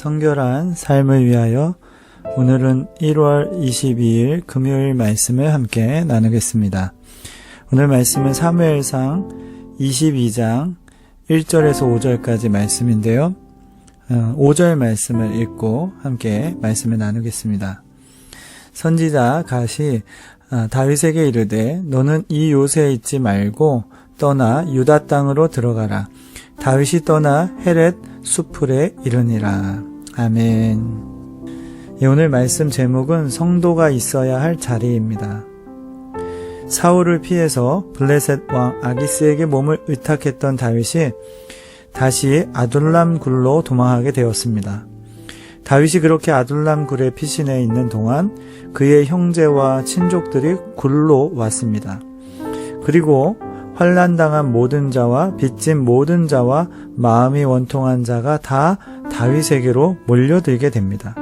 성결한 삶을 위하여 오늘은 1월 22일 금요일 말씀을 함께 나누겠습니다. 오늘 말씀은 사무엘상 22장 1절에서 5절까지 말씀인데요. 5절 말씀을 읽고 함께 말씀을 나누겠습니다. 선지자 갓이 다윗에게 이르되 너는 이 요새에 있지 말고 떠나 유다 땅으로 들어가라. 다윗이 떠나 헤렛 수풀에 이르니라. 아멘. 예, 오늘 말씀 제목은 성도가 있어야 할 자리입니다. 사울을 피해서 블레셋 왕 아기스에게 몸을 의탁했던 다윗이 다시 아둘람 굴로 도망하게 되었습니다. 다윗이 그렇게 아둘람 굴에 피신해 있는 동안 그의 형제와 친족들이 굴로 왔습니다. 그리고 환란당한 모든 자와 빚진 모든 자와 마음이 원통한 자가 다 다윗에게로 몰려들게 됩니다.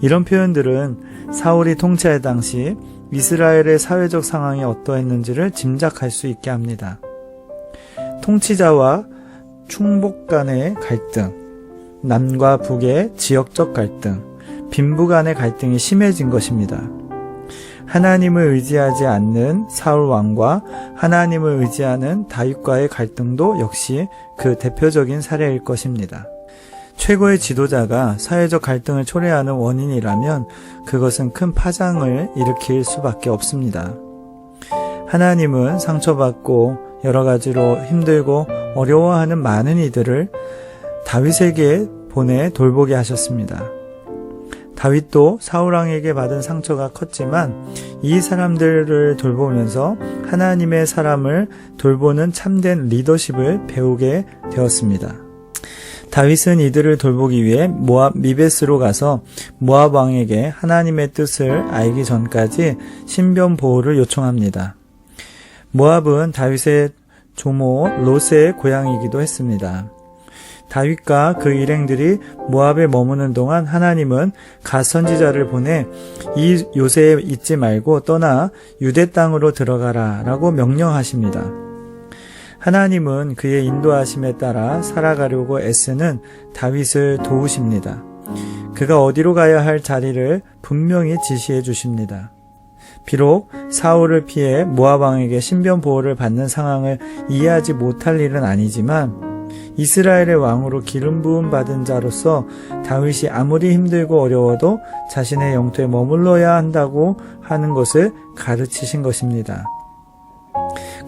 이런 표현들은 사울이 통치할 당시 이스라엘의 사회적 상황이 어떠했는지를 짐작할 수 있게 합니다. 통치자와 충복 간의 갈등, 남과 북의 지역적 갈등, 빈부 간의 갈등이 심해진 것입니다. 하나님을 의지하지 않는 사울 왕과 하나님을 의지하는 다윗과의 갈등도 역시 그 대표적인 사례일 것입니다. 최고의 지도자가 사회적 갈등을 초래하는 원인이라면 그것은 큰 파장을 일으킬 수밖에 없습니다. 하나님은 상처받고 여러 가지로 힘들고 어려워하는 많은 이들을 다윗에게 보내 돌보게 하셨습니다. 다윗도 사울왕에게 받은 상처가 컸지만 이 사람들을 돌보면서 하나님의 사람을 돌보는 참된 리더십을 배우게 되었습니다. 다윗은 이들을 돌보기 위해 모압 미베스로 가서 모압 왕에게 하나님의 뜻을 알기 전까지 신변 보호를 요청합니다. 모압은 다윗의 조모 롯의 고향이기도 했습니다. 다윗과 그 일행들이 모압에 머무는 동안 하나님은 갓 선지자를 보내 이 요새에 있지 말고 떠나 유대 땅으로 들어가라라고 명령하십니다. 하나님은 그의 인도하심에 따라 살아가려고 애쓰는 다윗을 도우십니다. 그가 어디로 가야 할 자리를 분명히 지시해 주십니다. 비록 사울을 피해 모압 왕에게 신변 보호를 받는 상황을 이해하지 못할 일은 아니지만 이스라엘의 왕으로 기름 부음 받은 자로서 다윗이 아무리 힘들고 어려워도 자신의 영토에 머물러야 한다고 하는 것을 가르치신 것입니다.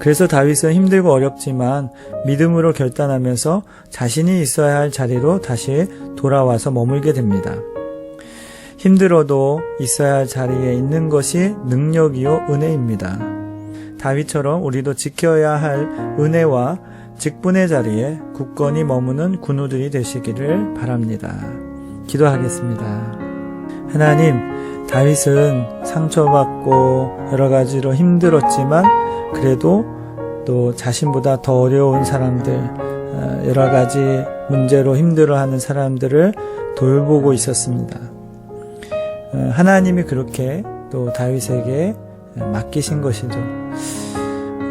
그래서 다윗은 힘들고 어렵지만 믿음으로 결단하면서 자신이 있어야 할 자리로 다시 돌아와서 머물게 됩니다. 힘들어도 있어야 할 자리에 있는 것이 능력이요 은혜입니다. 다윗처럼 우리도 지켜야 할 은혜와 직분의 자리에 굳건히 머무는 군우들이 되시기를 바랍니다. 기도하겠습니다. 하나님, 다윗은 상처받고 여러 가지로 힘들었지만 그래도 또 자신보다 더 어려운 사람들, 어, 여러 가지 문제로 힘들어하는 사람들을 돌보고 있었습니다. 어, 하나님이 그렇게 또 다윗에게 맡기신 것이죠.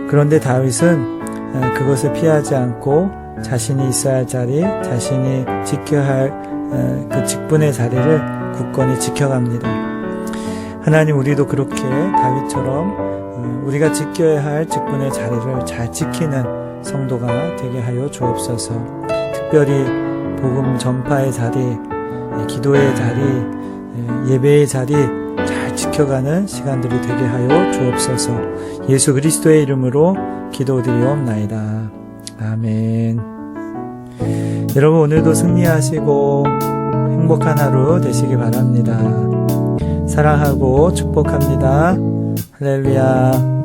그런데 다윗은 어, 그것을 피하지 않고 자신이 있어야 할 자리, 자신이 지켜야 할 그 직분의 자리를 굳건히 지켜갑니다. 하나님 우리도 그렇게 다윗처럼 우리가 지켜야 할 직분의 자리를 잘 지키는 성도가 되게 하여 주옵소서. 특별히 복음 전파의 자리, 기도의 자리, 예배의 자리 잘 지켜가는 시간들이 되게 하여 주옵소서. 예수 그리스도의 이름으로 기도드리옵나이다. 아멘. 여러분 오늘도 승리하시고 행복한 하루 되시기 바랍니다. 사랑하고 축복합니다. 할렐루야.